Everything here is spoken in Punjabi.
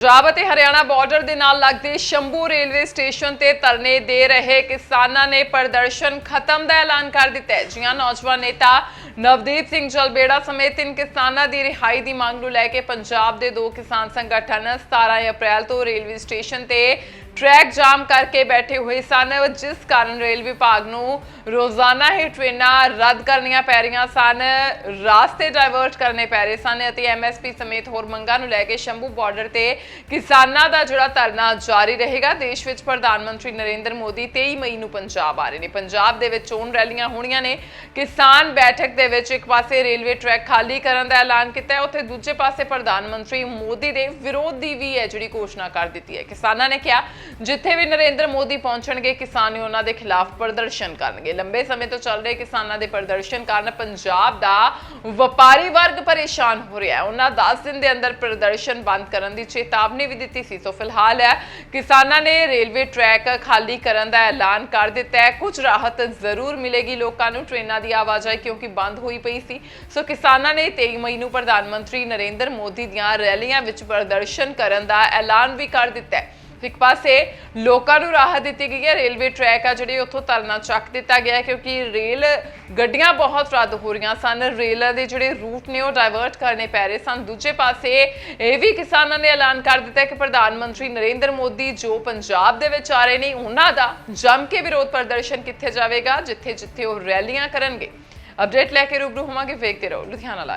ਪੰਜਾਬ ਅਤੇ ਹਰਿਆਣਾ ਬਾਰਡਰ ਦੇ ਨਾਲ ਲੱਗਦੇ ਸ਼ੰਭੂ ਰੇਲਵੇ ਸਟੇਸ਼ਨ ਤੇ ਧਰਨੇ ਦੇ ਰਹੇ ਕਿਸਾਨਾਂ ਨੇ ਪ੍ਰਦਰਸ਼ਨ ਖਤਮ ਦਾ ਐਲਾਨ ਕਰ ਦਿੱਤਾ ਹੈ। ਜੀਆਂ ਨੌਜਵਾਨ ਨੇਤਾ ਨਵਦੀਪ ਸਿੰਘ ਜਲਬੇੜਾ ਸਮੇਤ ਤਿੰਨ ਕਿਸਾਨਾਂ ਦੀ ਰਿਹਾਈ ਦੀ ਮੰਗ ਨੂੰ ਲੈ ਕੇ ਪੰਜਾਬ ਦੇ ਦੋ ਕਿਸਾਨ ਸੰਗਠਨ 17 ਅਪ੍ਰੈਲ ਤੋਂ ਰੇਲਵੇ ਸਟੇਸ਼ਨ ਤੇ ਟਰੈਕ ਜਾਮ ਕਰਕੇ ਬੈਠੇ ਹੋਏ ਸਨ, ਜਿਸ ਕਾਰਨ ਰੇਲ ਵਿਭਾਗ ਨੂੰ ਰੋਜ਼ਾਨਾ ਹੀ ਟ੍ਰੇਨਾਂ ਰੱਦ ਕਰਨੀਆਂ ਪੈ ਰਹੀਆਂ ਸਨ, ਰਾਸਤੇ ਡਾਇਵਰਟ ਕਰਨੇ ਪੈ ਰਹੇ ਸਨ ਅਤੇ ਐਮਐਸਪੀ ਸਮੇਤ ਹੋਰ ਮੰਗਾਂ ਨੂੰ ਲੈ ਕੇ ਸ਼ੰਭੂ ਬਾਰਡਰ ਤੇ ਕਿਸਾਨਾਂ ਦਾ ਜਿਹੜਾ ਧਰਨਾ ਜਾਰੀ ਰਹੇਗਾ, ਦੇਸ਼ ਵਿੱਚ ਪ੍ਰਧਾਨ ਮੰਤਰੀ ਨਰਿੰਦਰ ਮੋਦੀ 23 ਮਈ ਨੂੰ ਪੰਜਾਬ ਆ ਰਹੇ ਨੇ। ਪੰਜਾਬ ਦੇ ਵਿੱਚ ਚੋਣ ਰੈਲੀਆਂ ਹੋਣੀਆਂ ਨੇ। ਕਿਸਾਨ ਬੈਠਕ ਦੇ ਵਿੱਚ ਇੱਕ ਪਾਸੇ ਰੇਲਵੇ ਟਰੈਕ ਖਾਲੀ ਕਰਨ ਦਾ ਐਲਾਨ ਕੀਤਾ ਹੈ, ਉੱਥੇ ਦੂਜੇ ਪਾਸੇ ਪ੍ਰਧਾਨ ਮੰਤਰੀ ਮੋਦੀ ਦੇ ਵਿਰੋਧ ਦੀ ਵੀ ਹੈ ਜਿਹੜੀ ਘੋਸ਼ਣਾ ਕਰ ਦਿੱਤੀ ਹੈ। ਕਿਸਾਨਾਂ ਨੇ ਕਿਹਾ ਜਿੱਥੇ ਵੀ ਨਰਿੰਦਰ ਮੋਦੀ ਪਹੁੰਚਣਗੇ, ਕਿਸਾਨ ਉਹਨਾਂ ਦੇ ਖਿਲਾਫ ਪ੍ਰਦਰਸ਼ਨ ਕਰਨਗੇ। ਲੰਬੇ ਸਮੇਂ ਤੋਂ ਚੱਲ ਰਹੇ ਕਿਸਾਨਾਂ ਦੇ ਪ੍ਰਦਰਸ਼ਨ ਕਾਰਨ ਪੰਜਾਬ ਦਾ ਵਪਾਰੀ ਵਰਗ ਪਰੇਸ਼ਾਨ ਹੋ ਰਿਹਾ ਹੈ। ਉਹਨਾਂ 10 ਦਿਨ ਦੇ ਅੰਦਰ ਪ੍ਰਦਰਸ਼ਨ ਬੰਦ ਕਰਨ ਦੀ ਚੇਤਾਵਨੀ ਵੀ ਦਿੱਤੀ ਸੀ। ਸੋ ਫਿਲਹਾਲ ਹੈ, ਕਿਸਾਨਾਂ ਨੇ ਰੇਲਵੇ ਟਰੈਕ ਖਾਲੀ ਕਰਨ ਦਾ ਐਲਾਨ ਕਰ ਦਿੱਤਾ ਹੈ। ਕੁਝ ਰਾਹਤ ਜ਼ਰੂਰ ਮਿਲੇਗੀ ਲੋਕਾਂ ਨੂੰ। ਟ੍ਰੇਨਾਂ ਦੀ ਆਵਾਜਾਈ ਕਿਉਂਕਿ ਬੰਦ ਹੋਈ ਪਈ ਸੀ। ਸੋ ਕਿਸਾਨਾਂ ਨੇ 23 ਮਈ ਨੂੰ ਪ੍ਰਧਾਨ ਮੰਤਰੀ ਨਰਿੰਦਰ ਮੋਦੀ ਦੀਆਂ ਰੈਲੀਆਂ ਵਿੱਚ ਪ੍ਰਦਰਸ਼ਨ ਕਰਨ ਦਾ ਐਲਾਨ ਵੀ ਕਰ ਦਿੱਤਾ ਹੈ। ਇੱਕ ਪਾਸੇ ਲੋਕਾਂ ਨੂੰ ਰਾਹਤ ਦਿੱਤੀ ਗਈ ਹੈ, ਰੇਲਵੇ ਟਰੈਕ ਆ ਜਿਹੜੇ ਉੱਥੋਂ ਧਰਨਾ ਚੱਕ ਦਿੱਤਾ ਗਿਆ ਕਿਉਂਕਿ ਰੇਲ ਗੱਡੀਆਂ ਬਹੁਤ ਰੱਦ ਹੋ ਰਹੀਆਂ ਸਨ। ਰੇਲਾਂ ਦੇ ਜਿਹੜੇ ਰੂਟ ਨੇ ਉਹ ਡਾਇਵਰਟ ਕਰਨੇ ਪੈ ਰਹੇ ਸਨ। ਦੂਜੇ ਪਾਸੇ ਇਹ ਵੀ ਕਿਸਾਨਾਂ ਨੇ ਐਲਾਨ ਕਰ ਦਿੱਤਾ ਕਿ ਪ੍ਰਧਾਨ ਮੰਤਰੀ ਨਰਿੰਦਰ ਮੋਦੀ ਜੋ ਪੰਜਾਬ ਦੇ ਵਿੱਚ ਆ ਰਹੇ ਨੇ, ਉਹਨਾਂ ਦਾ ਜੰਮ ਕੇ ਵਿਰੋਧ ਪ੍ਰਦਰਸ਼ਨ ਕਿੱਥੇ ਜਾਵੇਗਾ ਜਿੱਥੇ ਜਿੱਥੇ ਉਹ ਰੈਲੀਆਂ ਕਰਨਗੇ। ਅਪਡੇਟ ਲੈ ਕੇ ਰੂਬਰੂ ਹੋਵਾਂਗੇ, ਵੇਖਦੇ ਰਹੋ ਲੁਧਿਆਣਾ ਲਾਈਵ